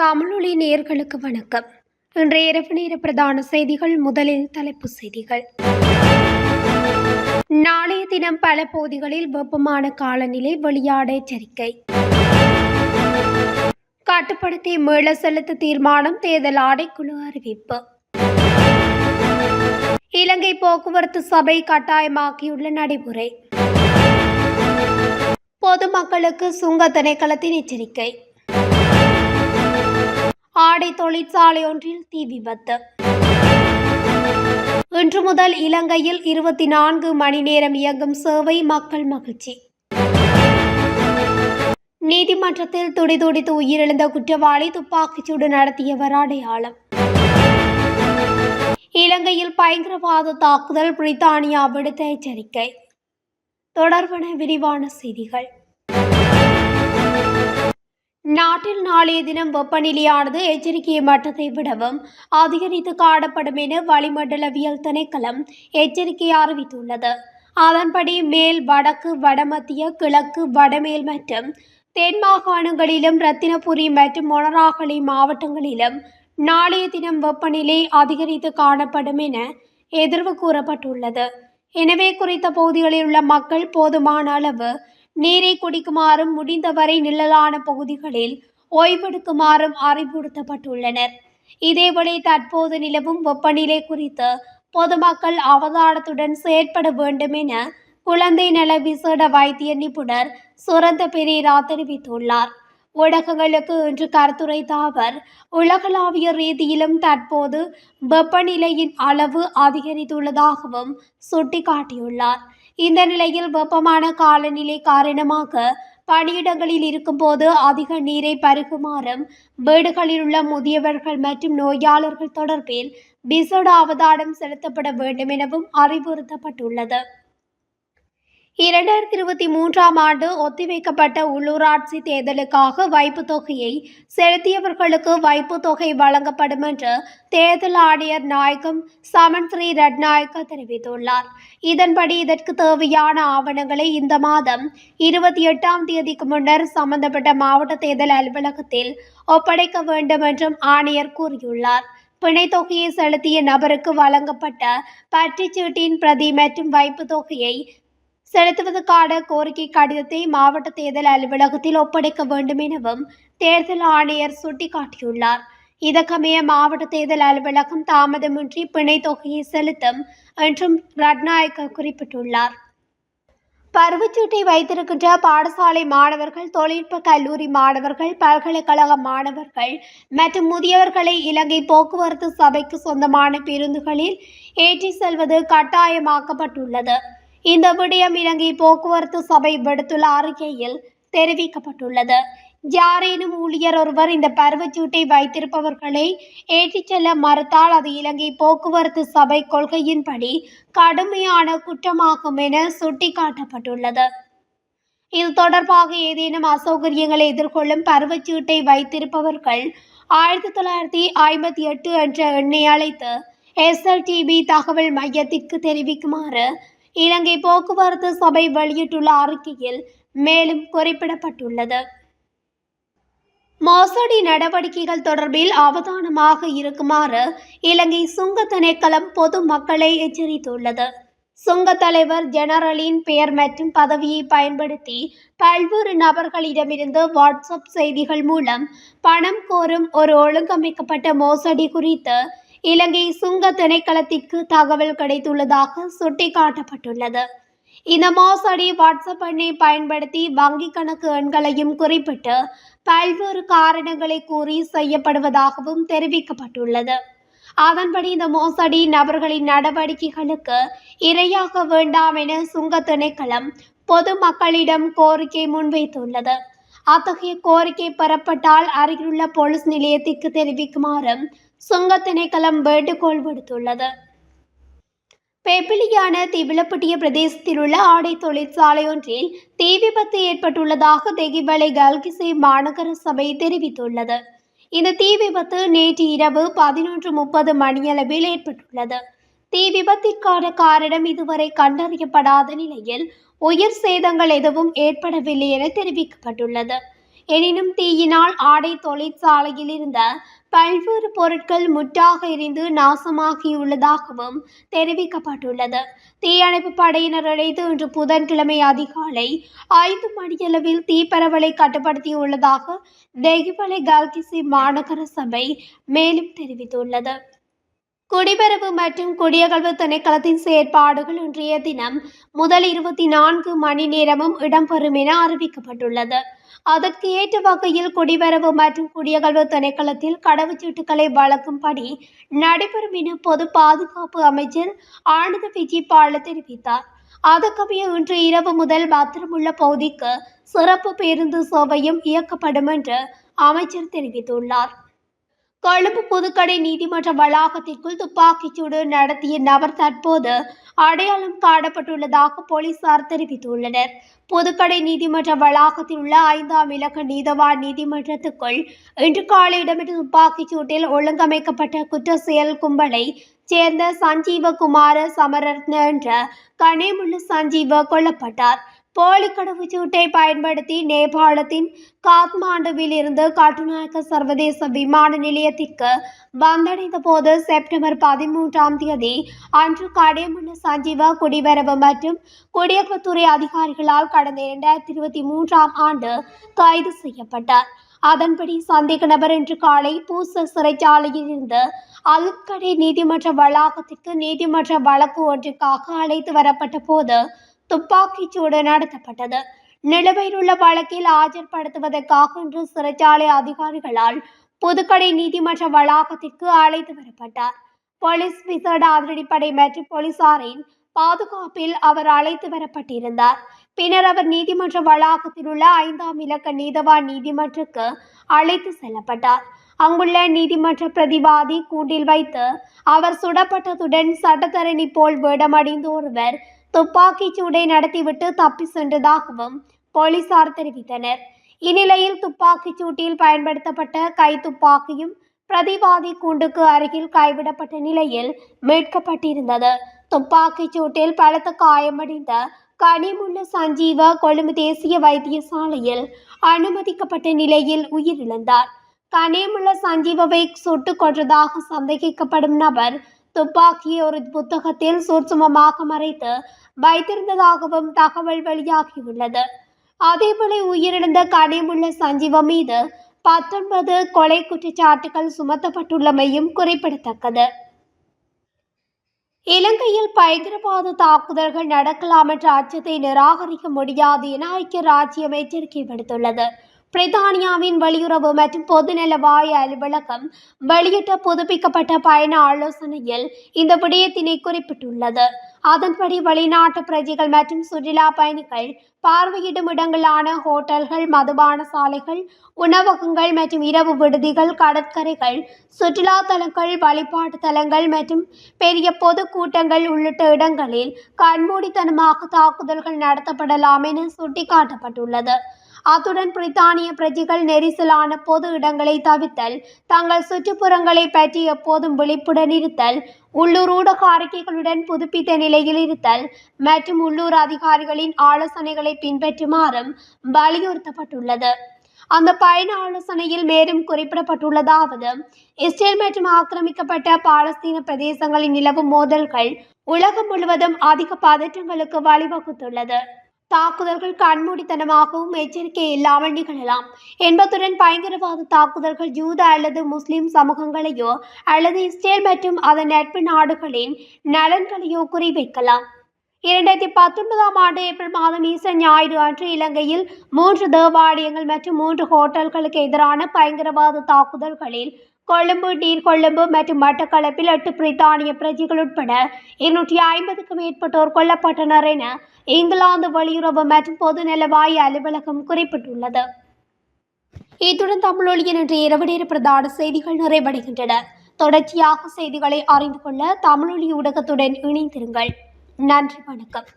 தமிழொலி நேர்களுக்கு வணக்கம். இன்றைய இரவு நேர பிரதான செய்திகள் முதலில் தலைப்புச் செய்திகள். நாளைய தினம் பல பகுதிகளில் வெப்பமான காலநிலை வெளியாட எச்சரிக்கை. கட்டுப்படுத்தி மீள செலுத்த தீர்மானம் தேர்தல் ஆணைக்குழு அறிவிப்பு. இலங்கை போக்குவரத்து சபை கட்டாயமாக்கியுள்ள நடைமுறை. பொதுமக்களுக்கு சுங்க திணைக்களத்தின் எச்சரிக்கை. ஆடை தொழிற்சாலை ஒன்றில் தீ விபத்து. இன்று முதல் இலங்கையில் இருபத்தி நான்கு மணி நேரம் இயங்கும் சேவை மக்கள் மகிழ்ச்சி. நீதிமன்றத்தில் துடிதுடித்து உயிரிழந்த குற்றவாளி துப்பாக்கிச்சூடு நடத்தியவர் அடையாளம். இலங்கையில் பயங்கரவாத தாக்குதல் பிரித்தானியா விடுத்த எச்சரிக்கை. தொடர்பான விரிவான செய்திகள். நாட்டில் நாளைய தினம் வெப்பநிலையானது எச்சரிக்கை மட்டத்தை விடவும் அதிகரித்து காணப்படும் என வளிமண்டலவியல் திணைக்களம் எச்சரிக்கை அறிவித்துள்ளது. அதன்படி மேல் வடக்கு வடமத்திய கிழக்கு வடமேல் மற்றும் தென் மாகாணங்களிலும் ரத்தினபுரி மற்றும் மொனராகலை மாவட்டங்களிலும் நாளைய தினம் வெப்பநிலை அதிகரித்து காணப்படும் என எதிர்வு கூறப்பட்டுள்ளது. எனவே குறித்த பகுதிகளில் உள்ள மக்கள் போதுமான அளவு நீரை குடிக்குமாறும் முடிந்தவரை நிழலான பகுதிகளில் ஓய்வெடுக்குமாறும் அறிவுறுத்தப்பட்டுள்ளனர். இதேவேளை தற்போது நிலவும் வெப்பநிலை குறித்து பொதுமக்கள் அவதானத்துடன் செயற்பட வேண்டும் என குழந்தை நல விசேட வைத்திய நிபுணர் சுரந்த பெரேரா தெரிவித்துள்ளார். ஊடகங்களுக்கு இன்று கருத்துரைத்த அவர் உலகளாவிய ரீதியிலும் தற்போது வெப்பநிலையின் அளவு அதிகரித்துள்ளதாகவும் சுட்டிக்காட்டியுள்ளார். இந்த நிலையில் வெப்பமான காலநிலை காரணமாக பணியிடங்களில் இருக்கும்போது அதிக நீரை பருகுமாறும் வீடுகளில் உள்ள முதியவர்கள் மற்றும் நோயாளர்கள் தொடர்பில் விசேட அவதானம் செலுத்தப்பட வேண்டும் எனவும் அறிவுறுத்தப்பட்டுள்ளது. இரண்டாயிரத்தி இருபத்தி மூன்றாம் ஆண்டு ஒத்திவைக்கப்பட்ட உள்ளூராட்சி தேர்தலுக்காக வைப்பு தொகையை செலுத்தியவர்களுக்கு வைப்பு தொகை வழங்கப்படும் என்று தேர்தல் ஆணையர் நாயகம் சமன் ஸ்ரீ ரட்நாயக்க தெரிவித்துள்ளார். இதன்படி இதற்கு தேவையான ஆவணங்களை இந்த மாதம் இருபத்தி எட்டாம் தேதிக்கு முன்னர் சம்பந்தப்பட்ட மாவட்ட தேர்தல் அலுவலகத்தில் ஒப்படைக்க வேண்டும் என்றும் ஆணையர் கூறியுள்ளார். பிணைத் தொகையை செலுத்திய நபருக்கு வழங்கப்பட்ட பற்றிச்சீட்டின் பிரதி மற்றும் வைப்பு தொகையை செலுத்துவதற்கான கோரிக்கை கடிதத்தை மாவட்ட தேர்தல் அலுவலகத்தில் ஒப்படைக்க வேண்டும் எனவும் தேர்தல் ஆணையர் சுட்டிக்காட்டியுள்ளார். இதற்கமைய மாவட்ட தேர்தல் அலுவலகம் தாமதமின்றி பிணை தொகையை செலுத்தும் என்றும் ரட்நாயக்க குறிப்பிட்டுள்ளார். பருவச்சீட்டை வைத்திருக்கின்ற பாடசாலை மாணவர்கள் தொழில்நுட்ப கல்லூரி மாணவர்கள் பல்கலைக்கழக மாணவர்கள் மற்றும் முதியவர்களை இலங்கை போக்குவரத்து சபைக்கு சொந்தமான பேருந்துகளில் ஏற்றி செல்வது கட்டாயமாக்கப்பட்டுள்ளது. இந்த விடயம் இலங்கை போக்குவரத்து சபை விடுத்துள்ள அறிக்கையில் தெரிவிக்கப்பட்டுள்ளது. யாரேனும் ஊழியர் ஒருவர் இந்த பருவச்சீட்டை வைத்திருப்பவர்களை ஏற்றிச் செல்ல மறுத்தால் அது இலங்கை போக்குவரத்து சபை கொள்கையின்படி கடுமையான குற்றமாகும் என சுட்டிக்காட்டப்பட்டுள்ளது. இது தொடர்பாக ஏதேனும் அசௌகரியங்களை எதிர்கொள்ளும் பருவச்சீட்டை வைத்திருப்பவர்கள் ஆயிரத்தி தொள்ளாயிரத்தி ஐம்பத்தி எட்டு என்ற எண்ணை அழைத்து எஸ்எல்டிபி தகவல் மையத்திற்கு தெரிவிக்குமாறு இலங்கை போக்குவரத்து சபை வெளியிட்டுள்ள அறிக்கையில் மேலும் குறிப்பிடப்பட்டுள்ளது. மோசடி நடவடிக்கைகள் தொடர்பில் அவதானமாக இருக்குமாறு இலங்கை சுங்க திணைக்களம் பொது மக்களை எச்சரித்துள்ளது. சுங்க தலைவர் ஜெனரலின் பெயர் மற்றும் பதவியை பயன்படுத்தி பல்வேறு நபர்களிடமிருந்து வாட்ஸ்அப் செய்திகள் மூலம் பணம் கோரும் ஒரு ஒழுங்கமைக்கப்பட்ட மோசடி குறித்து இலங்கை சுங்க திணைக்களத்திற்கு தகவல் கிடைத்துள்ளதாக சுட்டிக்காட்டப்பட்டுள்ளது. இந்த மோசடி வாட்ஸ்அப் எண்ணை பயன்படுத்தி வங்கி கணக்கு எண்களையும் குறிப்பிட்டு பல்வேறு காரணங்களை கூறி செய்யப்படுவதாகவும் தெரிவிக்கப்பட்டுள்ளது. அதன்படி இந்த மோசடி நபர்களின் நடவடிக்கைகளுக்கு இரையாக வேண்டாம் என சுங்க திணைக்களம் பொதுமக்களிடம் கோரிக்கை முன்வைத்துள்ளது. அத்தகைய கோரிக்கை பெறப்பட்டால் அருகிலுள்ள போலீஸ் நிலையத்திற்கு தெரிவிக்குமாறும் சுங்க திணைக்களம் வேண்டுகோள் விடுத்துள்ளது. பெப்பிலியான திவிலப்பட்டிய பிரதேசத்தில் உள்ள ஆடை தொழிற்சாலை ஒன்றில் தீ விபத்து ஏற்பட்டுள்ளதாக தெகிவலை கல்கிசை மாநகர சபை தெரிவித்துள்ளது. இந்த தீ விபத்து நேற்று இரவு பதினொன்று முப்பது மணியளவில் ஏற்பட்டுள்ளது. தீ விபத்திற்கான காரணம் இதுவரை கண்டறியப்படாத நிலையில் உயிர் சேதங்கள் எதுவும் ஏற்படவில்லை என தெரிவிக்கப்பட்டுள்ளது. எனினும் தீயினால் ஆடை தொழிற்சாலையில் இருந்த பல்வேறு பொருட்கள் முற்றாக எரிந்து நாசமாகியுள்ளதாகவும் தெரிவிக்கப்பட்டுள்ளது. தீயணைப்பு படையினர் இணைந்து இன்று புதன்கிழமை அதிகாலை ஐந்து மணியளவில் தீப்பரவலை கட்டுப்படுத்தியுள்ளதாக தெஹிபலை கல்கிசி மாநகர சபை மேலும் தெரிவித்துள்ளது. குடிவரவு மற்றும் குடியகழ்வு திணைக்களத்தின் செயற்பாடுகள் இன்றைய தினம் முதல் இருபத்தி நான்கு மணி நேரமும் இடம்பெறும் என அறிவிக்கப்பட்டுள்ளது. அதற்கு ஏற்ற வகையில் குடிவரவு மற்றும் குடியகழ்வு திணைக்களத்தில் கடவுச்சீட்டுகளை வழங்கும்படி நடைபெறும் என பொது பாதுகாப்பு அமைச்சர் ஆனந்த விஜயபால தெரிவித்தார். அதற்கமைய இன்று இரவு முதல் பத்திரமுள்ள பகுதிக்கு சிறப்பு பேருந்து சேவையும் இயக்கப்படும் என்று அமைச்சர் தெரிவித்துள்ளார். கொழும்பு புதுக்கடை நீதிமன்ற வளாகத்திற்குள் துப்பாக்கிச்சூடு நடத்திய நபர் தற்போது அடையாளம் காணப்பட்டுள்ளதாக போலீசார் தெரிவித்துள்ளனர். புதுக்கடை நீதிமன்ற வளாகத்தில் உள்ள ஐந்தாம் இலக்க நீதவான் நீதிமன்றத்துக்குள் இன்று காலை இடம்பெற்ற துப்பாக்கிச் சூட்டில் ஒழுங்கமைக்கப்பட்ட குற்ற செயல் கும்பலை சேர்ந்த சஞ்சீவகுமார சமரத்ன என்ற கனேமுள்ள சஞ்சீவ கொல்லப்பட்டார். போலி கடவுச்சீட்டை பயன்படுத்தி நேபாளத்தின் காத்மாண்டுவில் இருந்து கட்டுநாயக்க சர்வதேச விமான நிலையத்திற்கு வந்தடைந்த போது செப்டம்பர் பதிமூன்றாம் தேதி அன்று கடைமுள்ள சஞ்சீவ குடிவரவு மற்றும் குடியகத்துறை அதிகாரிகளால் கடந்த இரண்டாயிரத்தி இருபத்தி மூன்றாம் ஆண்டு கைது செய்யப்பட்டார். அதன்படி சந்தேக நபர் இன்று காலை பூச சிறைச்சாலையில் இருந்து அலுக்கடை நீதிமன்ற வளாகத்திற்கு நீதிமன்ற வழக்கு ஒன்றுக்காக அழைத்து வரப்பட்ட போது துப்பாக்கிச் சூடு நடத்தப்பட்டது. நிலுவையில் உள்ள வழக்கில் ஆஜர்படுத்துவதற்காக இன்று சிறைச்சாலை அதிகாரிகளால் புதுக்கடை நீதிமன்ற வளாகத்திற்கு அழைத்து வரப்பட்டார். போலீஸ் விசேட அதிரடிப்படை மற்றும் போலீசாரின் பாதுகாப்பில் அவர் அழைத்து வரப்பட்டிருந்தார். பின்னர் அவர் நீதிமன்ற வளாகத்தில் உள்ள ஐந்தாம் இலக்க நீதவான் நீதிமன்றக்கு அழைத்து செல்லப்பட்டார். அங்குள்ள நீதிமன்ற பிரதிவாதி கூண்டில் வைத்து அவர் சுடப்பட்டதுடன் சட்டத்தரணி போல் வேடமடைந்த ஒருவர் துப்பாக்கிச் சூடை நடத்திவிட்டு தப்பி சென்றதாகவும் போலீசார் தெரிவித்தனர். இந்நிலையில் துப்பாக்கிச் சூட்டில் பயன்படுத்தப்பட்ட கை துப்பாக்கியும் பிரதிவாதி கூண்டுக்கு அருகில் கைவிடப்பட்ட நிலையில் மீட்கப்பட்டிருந்தது. துப்பாக்கிச் சூட்டில் பலத்த காயமடைந்த கனிமுள்ள சஞ்சீவ கொழும்பு தேசிய வைத்தியசாலையில் அனுமதிக்கப்பட்ட நிலையில் உயிரிழந்தார். கனிமுள்ள சஞ்சீவவை சுட்டுக் கொன்றதாக சந்தேகிக்கப்படும் நபர் துப்பாக்கியை ஒரு புத்தகத்தில் சூட்சுமமாக மறைத்து வைத்திருந்ததாகவும் தகவல் வெளியாகியுள்ளது. அதேபோல உயிரிழந்த கனிமுள்ள சஞ்சீவம் மீது பத்தொன்பது கொலை குற்றச்சாட்டுகள் சுமத்தப்பட்டுள்ளமையும் குறிப்பிடத்தக்கது. இலங்கையில் பயங்கரவாத தாக்குதல்கள் நடக்கலாம் என்ற அச்சத்தை நிராகரிக்க முடியாது என ஐக்கிய ராஜ்யம் எச்சரிக்கை விடுத்துள்ளது பிரித்தானியாவின் வெளியுறவு மற்றும் பொதுநல வாய அலுவலகம் வெளியிட்ட புதுப்பிக்கப்பட்ட பயண ஆலோசனையில் இந்த விடயத்தினை குறிப்பிட்டுள்ளது. அதன்படி வெளிநாட்டு பிரஜைகள் மற்றும் சுற்றுலா பயணிகள் பார்வையிடும் இடங்களான ஹோட்டல்கள் மதுபான சாலைகள் உணவகங்கள் மற்றும் இரவு விடுதிகள் கடற்கரைகள் சுற்றுலா தலங்கள் வழிபாட்டு தலங்கள் மற்றும் பெரிய பொது கூட்டங்கள் உள்ளிட்ட இடங்களில் கண்மூடித்தனமாக தாக்குதல்கள் நடத்தப்படலாம் என சுட்டிக்காட்டப்பட்டுள்ளது. அத்துடன் பிரித்தானிய பிரஜைகள் நெரிசலான பொது இடங்களை தவிர்த்தல் தங்கள் சுற்றுப்புறங்களை பற்றி எப்போதும் விழிப்புடன் இருத்தல் உள்ளூர் ஊடக அறிக்கைகளுடன் புதுப்பித்த நிலையில் இருத்தல் மற்றும் உள்ளூர் அதிகாரிகளின் ஆலோசனைகளை பின்பற்றுமாறும் வலியுறுத்தப்பட்டுள்ளது. அந்த பயண ஆலோசனையில் மேலும் குறிப்பிடப்பட்டுள்ளதாவது இஸ்ரேல் மற்றும் ஆக்கிரமிக்கப்பட்ட பாலஸ்தீன பிரதேசங்களில் நிலவும் மோதல்கள் உலகம் முழுவதும் அதிக பதற்றங்களுக்கு வழிவகுத்துள்ளது. தாக்குதல்கள் கண்மூடித்தனமாகவும் எச்சரிக்கை இல்லாமல் நிகழலாம். என்பதுடன் பயங்கரவாத தாக்குதல்கள் ஜூத அல்லது முஸ்லிம் சமூகங்களையோ அல்லது இஸ்ரேல் மற்றும் அதன் நட்பு நாடுகளின் நலன்களையோ குறிவைக்கலாம். இரண்டாயிரத்தி பத்தொன்பதாம் ஆண்டு ஏப்ரல் மாதம் ஈச ஞாயிறு அன்று இலங்கையில் மூன்று தேவாலயங்கள் மற்றும் மூன்று ஹோட்டல்களுக்கு எதிரான பயங்கரவாத தாக்குதல்களில் கொழும்பு நீர்கொழும்பு மற்றும் மட்டக்களப்பில் எட்டு பிரித்தானிய பிரஜைகள் உட்பட இருநூற்றி ஐம்பதுக்கும் மேற்பட்டோர் கொல்லப்பட்டனர் என இங்கிலாந்து வெளியுறவு மற்றும் பொது நலவாய அலுவலகம் குறிப்பிட்டுள்ளது. இத்துடன் தமிழொழியின் இன்று இரவு நேர பிரதான செய்திகள் நிறைவடைகின்றன. தொடர்ச்சியாக செய்திகளை அறிந்து கொள்ள தமிழொலி ஊடகத்துடன் இணைந்திருங்கள். நன்றி வணக்கம்.